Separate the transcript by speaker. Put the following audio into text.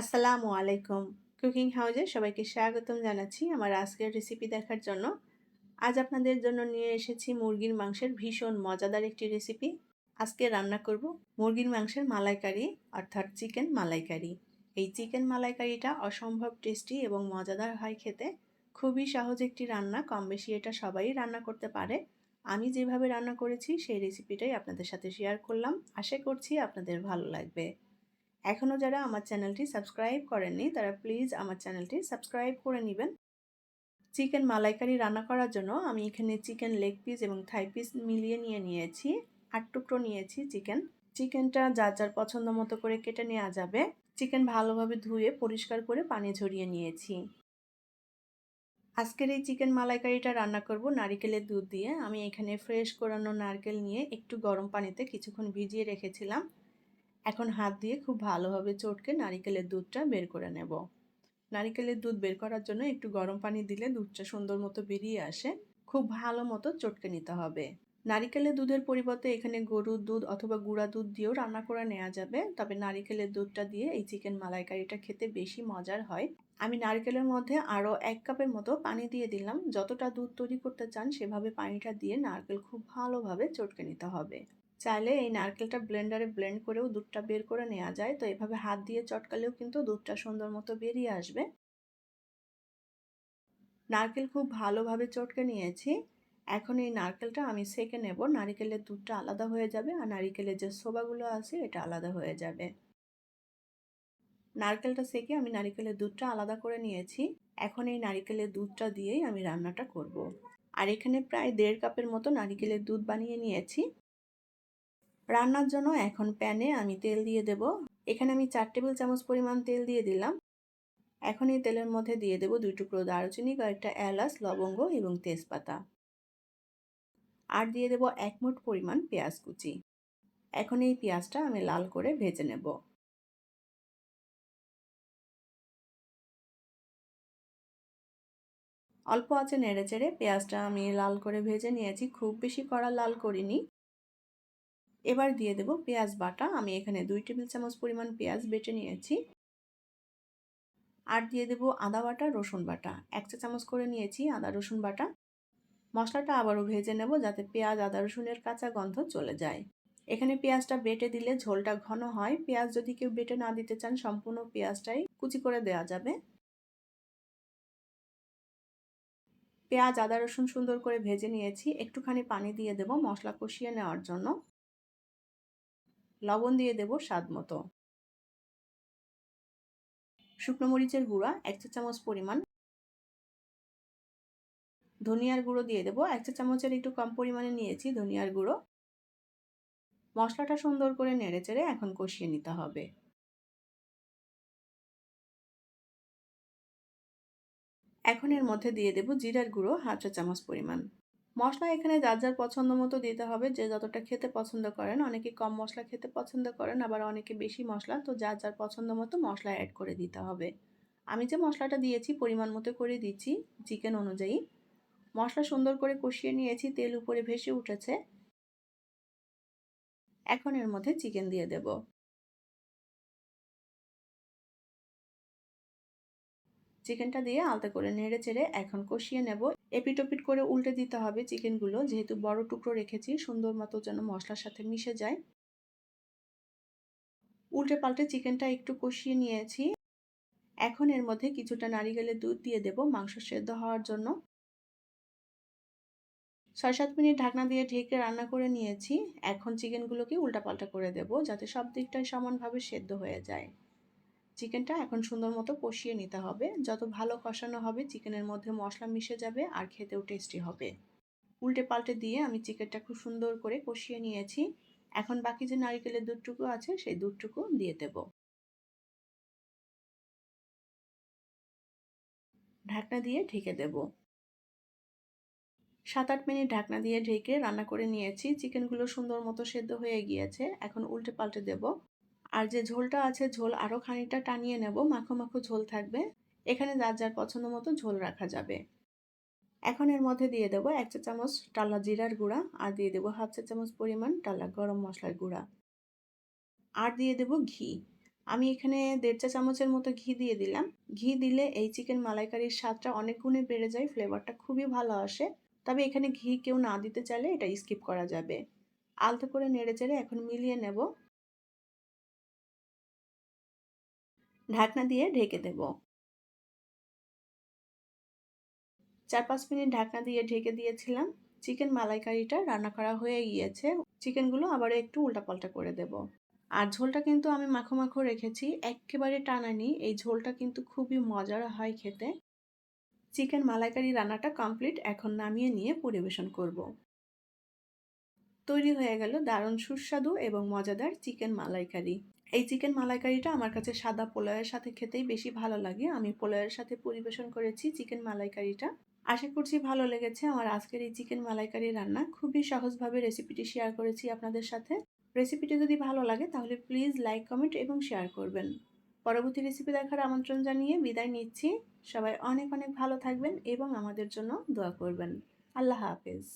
Speaker 1: আসসালামু আলাইকুম। কুকিং হাউজে সবাইকে স্বাগতম জানাচ্ছি আমার আজকের রেসিপি দেখার জন্য। আজ আপনাদের জন্য নিয়ে এসেছি মুরগির মাংসের ভীষণ মজাদার একটি রেসিপি আজকে রান্না করব মুরগির মাংসের মালাইকারি, অর্থাৎ চিকেন মালাইকারি। এই চিকেন মালাইকারিটা অসম্ভব টেস্টি এবং মজাদার হয় খেতে। খুবই সহজ একটি রান্না কম বেশি এটা সবাই রান্না করতে পারে। আমি যেভাবে রান্না করেছি সেই রেসিপিটাই আপনাদের সাথে শেয়ার করলাম। আশা করছি আপনাদের ভালো লাগবে। এখনও যারা আমার চ্যানেলটি সাবস্ক্রাইব করেননি, তারা প্লিজ আমার চ্যানেলটি সাবস্ক্রাইব করে নেবেন। চিকেন মালাইকারি রান্না করার জন্য আমি এখানে চিকেন লেগ পিস এবং থাই পিস মিলিয়ে নিয়ে নিয়েছি। আট টুকরো নিয়েছি চিকেন। চিকেনটা যার যার পছন্দ মতো করে কেটে নেওয়া যাবে। চিকেন ভালোভাবে ধুয়ে পরিষ্কার করে পানি ঝরিয়ে নিয়েছি। আজকের এই চিকেন মালাইকারিটা রান্না করব নারিকেলের দুধ দিয়ে। আমি এখানে ফ্রেশ করানো নারকেল নিয়ে একটু গরম পানিতে কিছুক্ষণ ভিজিয়ে রেখেছিলাম। এখন হাত দিয়ে খুব ভালোভাবে চটকে নারিকেলের দুধটা বের করে নেব। নারিকেলের দুধ বের করার জন্য একটু গরম পানি দিলে দুধটা সুন্দর মতো বেরিয়ে আসে। খুব ভালো মতো চটকে নিতে হবে। নারিকেলের দুধের পরিবর্তে এখানে গরুর দুধ অথবা গুঁড়া দুধ দিয়েও রান্না করে নেওয়া যাবে। তবে নারিকেলের দুধটা দিয়ে এই চিকেন মালাইকারিটা খেতে বেশি মজার হয়। আমি নারকেলের মধ্যে আরও এক কাপের মতো পানি দিয়ে দিলাম। যতটা দুধ তৈরি করতে চান সেভাবে পানিটা দিয়ে নারকেল খুব ভালোভাবে চটকে নিতে হবে। চাইলে এই নারকেলটা ব্লেন্ডারে ব্লেন্ড করেও দুধটা বের করে নেওয়া যায়। তো এভাবে হাত দিয়ে চটকালেও কিন্তু দুধটা সুন্দর মতো বেরিয়ে আসবে। নারকেল খুব ভালোভাবে চটকে নিয়েছি। এখন এই নারকেলটা আমি সেকে নেব। নারিকেলের দুধটা আলাদা হয়ে যাবে আর নারিকেলের যে সোবাগুলো আছে এটা আলাদা হয়ে যাবে। নারকেলটা সেকে আমি নারিকেলের দুধটা আলাদা করে নিয়েছি। এখন এই নারিকেলের দুধটা দিয়েই আমি রান্নাটা করব। আর এখানে প্রায় দেড় কাপের মতো নারিকেলের দুধ বানিয়ে নিয়েছি। রান্নার জন্য এখন প্যানে আমি তেল দিয়ে দেব। এখানে আমি চার টেবিল চামচ পরিমাণ তেল দিয়ে দিলাম। এখন এই তেলের মধ্যে দিয়ে দেব দুই টুকরো দারুচিনি, কয়েকটা এলাচ, লবঙ্গ এবং তেজপাতা। আর দিয়ে দেব এক মুঠ পরিমাণ পেঁয়াজ কুচি। এখন এই পেঁয়াজটা আমি লাল করে ভেজে নেব। অল্প আছে নেড়ে চেড়ে পেঁয়াজটা আমি লাল করে ভেজে নিয়েছি। খুব বেশি কড়া লাল করিনি। এবার দিয়ে দেব পেঁয়াজ বাটা। আমি এখানে দুই টেবিল চামচ পরিমাণ পেঁয়াজ বেটে নিয়েছি। আর দিয়ে দেব আদা বাটা, রসুন বাটা। এক চা চামচ করে নিয়েছি আদা, রসুন বাটা। মশলাটা আবারও ভেজে নেব যাতে পেঁয়াজ, আদা, রসুনের কাঁচা গন্ধ চলে যায়। এখানে পেঁয়াজটা বেটে দিলে ঝোলটা ঘন হয়। পেঁয়াজ যদি কেউ বেটে না দিতে চান, সম্পূর্ণ পেঁয়াজটাই কুচি করে দেওয়া যাবে। পেঁয়াজ, আদা, রসুন সুন্দর করে ভেজে নিয়েছি। একটুখানি পানি দিয়ে দেব মশলা কষিয়ে নেওয়ার জন্য। লবণ দিয়ে দেব স্বাদ মতো। শুকনো মরিচের গুঁড়া, এক চা চামচ পরিমাণ। ধনিয়ার গুঁড়ো দিয়ে দেবো, এক চা চামচের একটু কম পরিমাণে নিয়েছি ধনিয়ার গুঁড়ো। মশলাটা সুন্দর করে নেড়ে চেড়ে এখন কষিয়ে নিতে হবে। এখন এর মধ্যে দিয়ে দেব জিরার গুঁড়ো, হাফ চা চামচ পরিমাণ। মশলা এখানে যার যার পছন্দ মতো দিতে হবে। যে যতটা খেতে পছন্দ করেন। অনেকে কম মশলা খেতে পছন্দ করেন, আবার অনেকে বেশি মশলা। তো যার যার পছন্দ মতো মশলা অ্যাড করে দিতে হবে। আমি যে মশলাটা দিয়েছি, পরিমাণ মতো করে দিচ্ছি চিকেন অনুযায়ী। মশলা সুন্দর করে কষিয়ে নিয়েছি, তেল উপরে ভেসে উঠেছে। এখন এর মধ্যে চিকেন দিয়ে দেব। চিকেনটা দিয়ে আলতা করে নেড়ে চেড়ে এখন কষিয়ে নেব। এপিটোপিট করে উল্টে দিতে হবে চিকেনগুলো, যেহেতু বড় টুকরো রেখেছি, সুন্দর মতো যেন মশলার সাথে মিশে যায়। উল্টে পাল্টে চিকেনটা একটু কষিয়ে নিয়েছি। এখন এর মধ্যে কিছুটা নারিকেলের দুধ দিয়ে দেব মাংস সেদ্ধ হওয়ার জন্য। ছয় সাত মিনিট ঢাকনা দিয়ে ঢেকে রান্না করে নিয়েছি। এখন চিকেনগুলোকে উল্টাপাল্টা করে দেব, যাতে সব দিকটাই সমানভাবে সেদ্ধ হয়ে যায়। চিকেনটা এখন সুন্দর মতো কষিয়ে নিতে হবে। যত ভালো কষানো হবে, চিকেনের মধ্যে মশলা মিশে যাবে আর খেতেও টেস্টি হবে। উল্টে পাল্টে দিয়ে আমি চিকেনটা খুব সুন্দর করে কষিয়ে নিয়েছি। এখন বাকি যে নারিকেলের দুধটুকু আছে, সেই দুধটুকু দিয়ে দেব। ঢাকনা দিয়ে ঢেকে দেব। সাত আট মিনিট ঢাকনা দিয়ে ঢেকে রান্না করে নিয়েছি। চিকেনগুলো সুন্দর মতো সেদ্ধ হয়ে গিয়েছে। এখন উল্টে পাল্টে দেব। আর যে ঝোলটা আছে, ঝোল আরও খানিকটা টানিয়ে নেব। মাখো মাখো ঝোল থাকবে। এখানে যার যার পছন্দ মতো ঝোল রাখা যাবে। এখন এর মধ্যে দিয়ে দেবো এক চা চামচ টালা জিরার গুঁড়া আর দিয়ে দেবো হাফ চা চামচ পরিমাণ টালা গরম মশলার গুঁড়া। আর দিয়ে দেব ঘি। আমি এখানে দেড় চা চামচের মতো ঘি দিয়ে দিলাম। ঘি দিলে এই চিকেন মালাইকারির স্বাদটা অনেক গুণে বেড়ে যায়, ফ্লেভারটা খুবই ভালো আসে। তবে এখানে ঘি কেউ না দিতে চাইলে এটা স্কিপ করা যাবে। আলতো করে নেড়ে চেড়ে এখন মিলিয়ে নেব। ঢাকনা দিয়ে ঢেকে দেব। চার পাঁচ মিনিট ঢাকনা দিয়ে ঢেকে দিয়েছিলাম। চিকেন মালাইকারিটা রান্না করা হয়ে গিয়েছে। চিকেনগুলো আবার একটু উল্টাপাল্টা করে দেব। আর ঝোলটা কিন্তু আমি মাখো মাখো রেখেছি, একেবারে টানানি। এই ঝোলটা কিন্তু খুবই মজার হয় খেতে। চিকেন মালাইকারি রান্নাটা কমপ্লিট, এখন নামিয়ে নিয়ে পরিবেশন করব। তৈরি হয়ে গেল দারুণ সুস্বাদু এবং মজাদার চিকেন মালাইকারি। এই চিকেন মালাইকারিটা আমার কাছে সাদা পোলাওয়ের সাথে খেতেই বেশি ভালো লাগে। আমি পোলাওয়ের সাথে পরিবেশন করেছি চিকেন মালাইকারিটা। আশা করছি ভালো লেগেছে। আমার আজকের এই চিকেন মালাইকারি রান্না। খুবই সহজভাবে রেসিপিটি শেয়ার করেছি আপনাদের সাথে। রেসিপিটি যদি ভালো লাগে, তাহলে প্লিজ লাইক, কমেন্ট এবং শেয়ার করবেন। পরবর্তী রেসিপি দেখার আমন্ত্রণ জানিয়ে বিদায় নিচ্ছি। সবাই অনেক অনেক ভালো থাকবেন এবং আমাদের জন্য দোয়া করবেন। আল্লাহ হাফেজ।